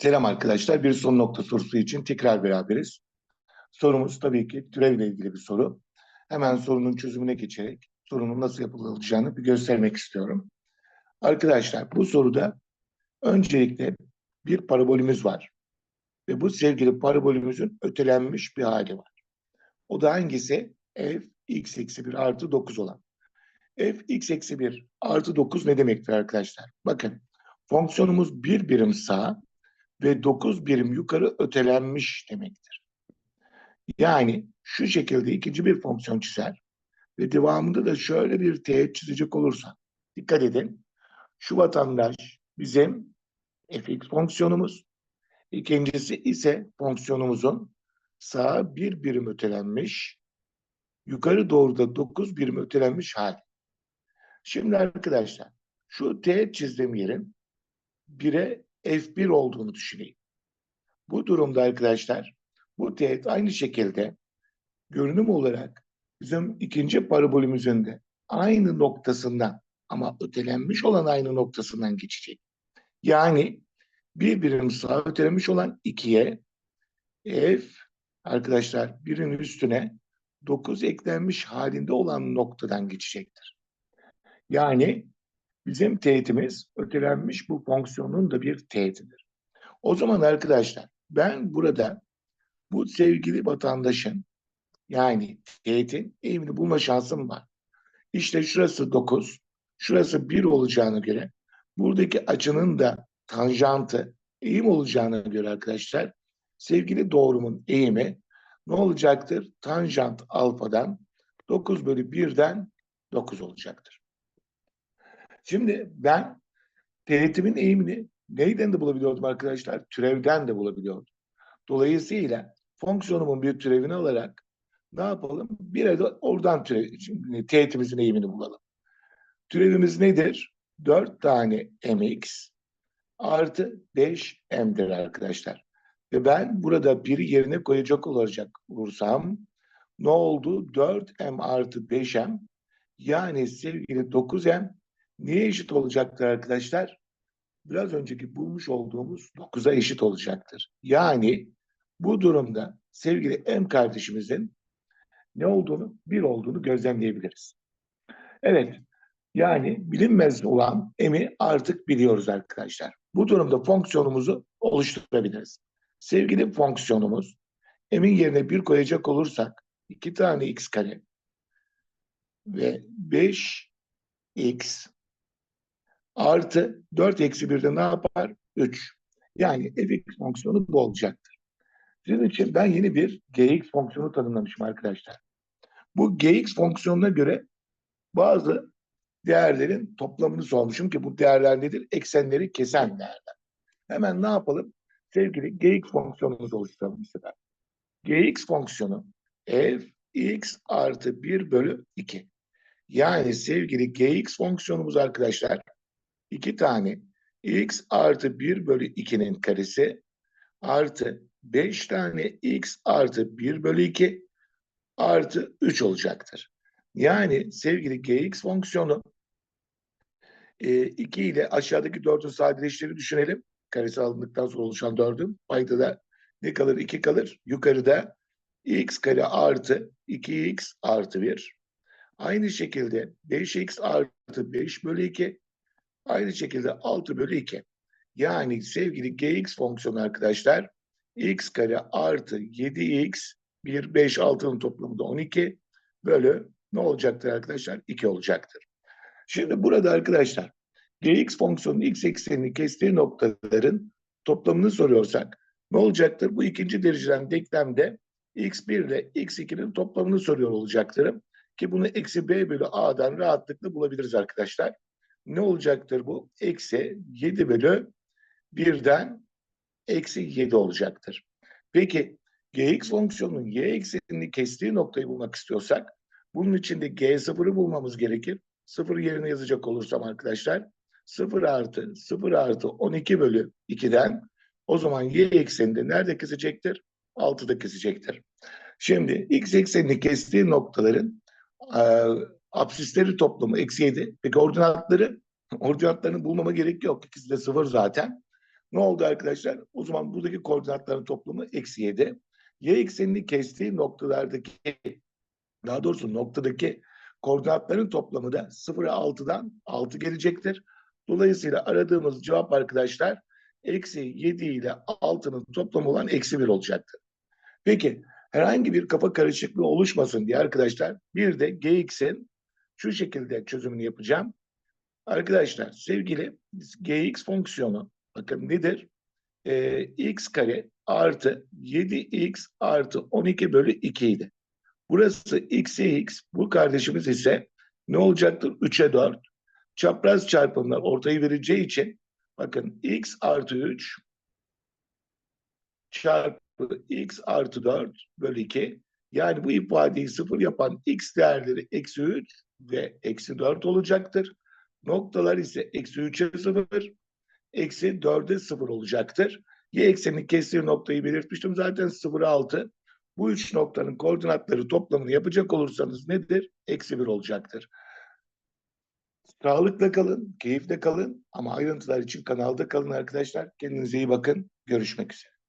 Selam arkadaşlar. Bir son nokta sorusu için tekrar beraberiz. Sorumuz tabii ki türevle ilgili bir soru. Hemen sorunun çözümüne geçerek sorunun nasıl yapılacağını bir göstermek istiyorum. Arkadaşlar bu soruda öncelikle bir parabolümüz var. Ve bu sevgili parabolümüzün ötelenmiş bir hali var. O da hangisi? f x eksi 1 artı 9 olan. f x eksi 1 artı 9 ne demektir arkadaşlar? Bakın fonksiyonumuz bir birim sağ ve 9 birim yukarı ötelenmiş demektir. Yani şu şekilde ikinci bir fonksiyon çizer ve devamında da şöyle bir teğet çizecek olursak. Dikkat edin. Şu vatandaş bizim fx fonksiyonumuz. İkincisi ise fonksiyonumuzun sağa bir birim ötelenmiş, yukarı doğru da 9 birim ötelenmiş hali. Şimdi arkadaşlar şu teğet çizdiğim yerin 1'e F1 olduğunu düşüneyim. Bu durumda arkadaşlar bu teğet aynı şekilde görünüm olarak bizim ikinci parabolümüzün de aynı noktasından ama ötelenmiş olan aynı noktasından geçecek. Yani bir birim sağa ötelenmiş olan 2'ye f arkadaşlar birin üstüne 9 eklenmiş halinde olan noktadan geçecektir. Yani bizim teğetimiz ötelenmiş bu fonksiyonun da bir teğetidir. O zaman arkadaşlar ben burada bu sevgili vatandaşın yani teğetin eğimini bulma şansım var. İşte şurası 9, şurası 1 olacağına göre buradaki açının da tanjantı eğim olacağına göre arkadaşlar sevgili doğrumun eğimi ne olacaktır? Tanjant alfadan 9 bölü 1'den 9 olacaktır. Şimdi ben teğetimin eğimini neyden de bulabiliyordum arkadaşlar? Türevden de bulabiliyordum. Dolayısıyla fonksiyonumun bir türevini alarak ne yapalım? Bir de oradan türev, şimdi teğetimizin eğimini bulalım. Türevimiz nedir? 4 tane mx artı 5m'dir arkadaşlar. Ve ben burada biri yerine koyacak olacak olursam ne oldu? 4m artı 5m yani sevgili 9m neye eşit olacaktır arkadaşlar? Biraz önceki bulmuş olduğumuz 9'a eşit olacaktır. Yani bu durumda sevgili M kardeşimizin ne olduğunu, bir olduğunu gözlemleyebiliriz. Evet, yani bilinmez olan M'i artık biliyoruz arkadaşlar. Bu durumda fonksiyonumuzu oluşturabiliriz. Sevgili fonksiyonumuz, M'in yerine bir koyacak olursak, iki tane x kare ve 5x artı 4 eksi 1'de ne yapar? 3. Yani fx fonksiyonu bu olacaktır. Sizin için ben yeni bir gx fonksiyonu tanımlamışım arkadaşlar. Bu gx fonksiyonuna göre bazı değerlerin toplamını sormuşum ki bu değerler nedir? Eksenleri kesen değerler. Hemen ne yapalım? Sevgili gx fonksiyonumuzu oluşturalım mesela. gx fonksiyonu f x artı 1 bölü 2. Yani sevgili gx fonksiyonumuz arkadaşlar iki tane x artı 1 bölü 2'nin karesi artı 5 tane x artı 1 bölü 2 artı 3 olacaktır. Yani sevgili gx fonksiyonu e, 2 ile aşağıdaki 4'ün sadeleştiğini düşünelim. Karesi alındıktan sonra oluşan 4'ün payda da ne kalır? 2 kalır. Yukarıda x kare artı 2x artı 1. Aynı şekilde 5x artı 5 bölü 2 Aynı şekilde 6 bölü 2. Yani sevgili gx fonksiyonu arkadaşlar x kare artı 7x 1, 5, 6'nın toplamı da 12 bölü ne olacaktır arkadaşlar? 2 olacaktır. Şimdi burada arkadaşlar gx fonksiyonunun x eksenini kestiği noktaların toplamını soruyorsak ne olacaktır? Bu ikinci dereceden denklemde x1 ile x2'nin toplamını soruyor olacaktır. Ki bunu eksi b bölü a'dan rahatlıkla bulabiliriz arkadaşlar ne olacaktır bu? Eksi 7 bölü 1'den eksi 7 olacaktır. Peki gx fonksiyonunun y eksenini kestiği noktayı bulmak istiyorsak bunun için de g0'ı bulmamız gerekir. 0 yerine yazacak olursam arkadaşlar 0 artı 0 artı 12 bölü 2'den o zaman y ekseninde nerede kesecektir? 6'da kesecektir. Şimdi x eksenini kestiği noktaların Absisleri toplamı eksi 7. Peki ordinatları? Ordinatlarını bulmama gerek yok. İkisi de sıfır zaten. Ne oldu arkadaşlar? O zaman buradaki koordinatların toplamı eksi 7. Y eksenini kestiği noktalardaki daha doğrusu noktadaki koordinatların toplamı da 0'a 6'dan 6 gelecektir. Dolayısıyla aradığımız cevap arkadaşlar eksi 7 ile 6'nın toplamı olan eksi 1 olacaktır. Peki herhangi bir kafa karışıklığı oluşmasın diye arkadaşlar bir de gx'in şu şekilde çözümünü yapacağım. Arkadaşlar sevgili gx fonksiyonu bakın nedir? Ee, x kare artı 7x artı 12 bölü 2 idi. Burası x'e x, bu kardeşimiz ise ne olacaktır? 3'e 4. Çapraz çarpımlar ortayı vereceği için bakın x artı 3 çarpı x artı 4 bölü 2. Yani bu ifadeyi sıfır yapan x değerleri eksi 3 ve eksi 4 olacaktır. Noktalar ise eksi 3'e 0, eksi 4'e 0 olacaktır. Y ekseninin kestiği noktayı belirtmiştim. Zaten 0'a 6. Bu üç noktanın koordinatları toplamını yapacak olursanız nedir? Eksi 1 olacaktır. Sağlıkla kalın, keyifle kalın ama ayrıntılar için kanalda kalın arkadaşlar. Kendinize iyi bakın. Görüşmek üzere.